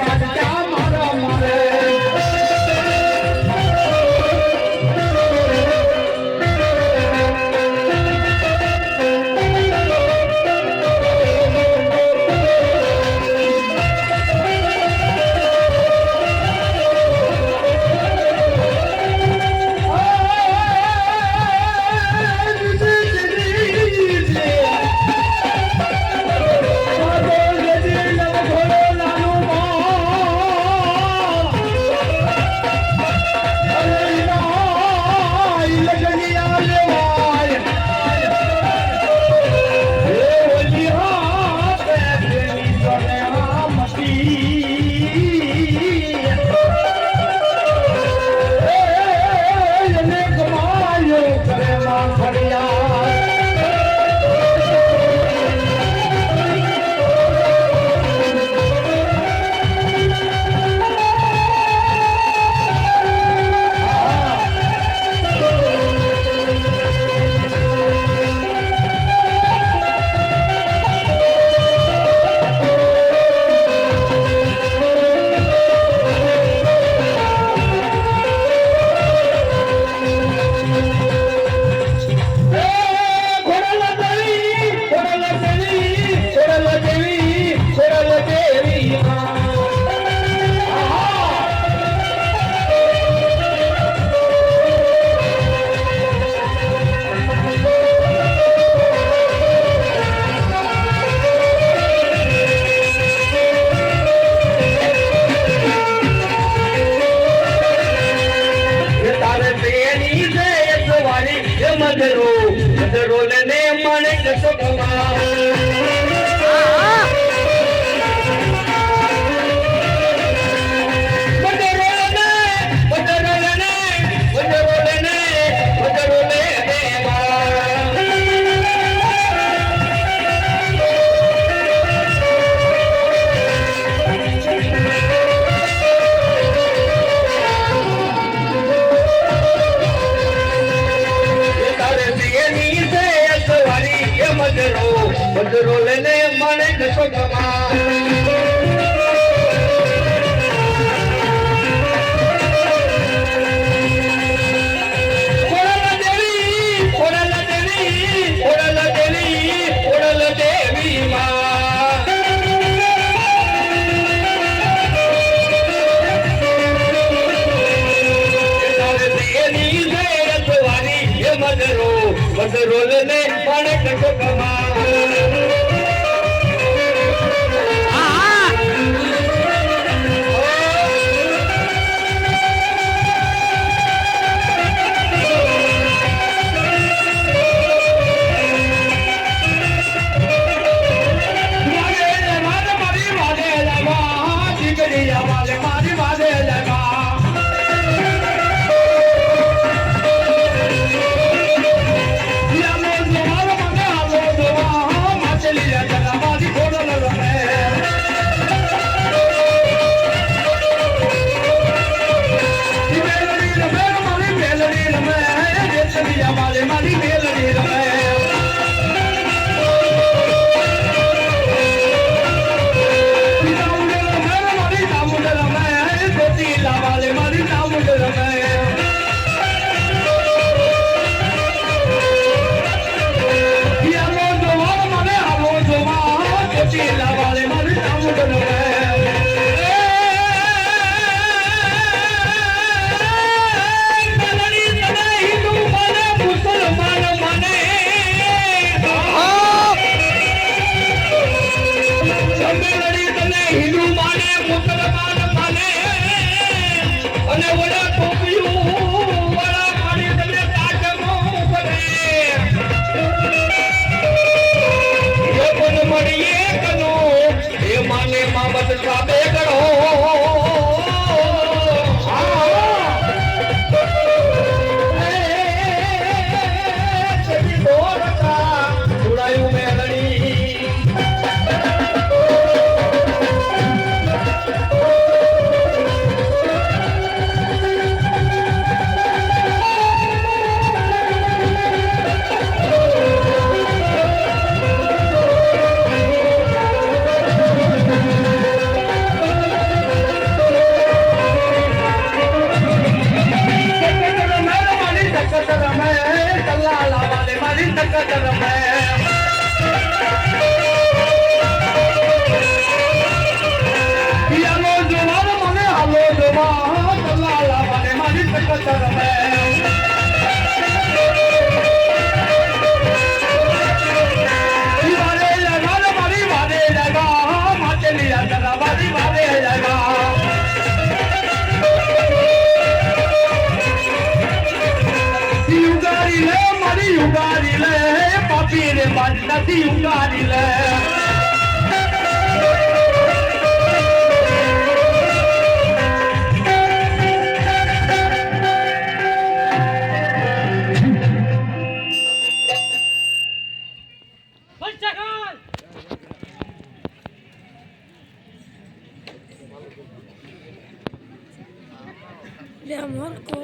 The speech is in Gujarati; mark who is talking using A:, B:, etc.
A: da da મધરો મધરો ને મણ જશો ભગવાન મદરો મદરો ને પણ કટકમાં Caribe. கதறம கல்லாலாவாலே மறிந்த கதறம ઉગારી લે મારી ઉગારી લે બાપી રે મારી નથી ઉગારી લે
B: De amor.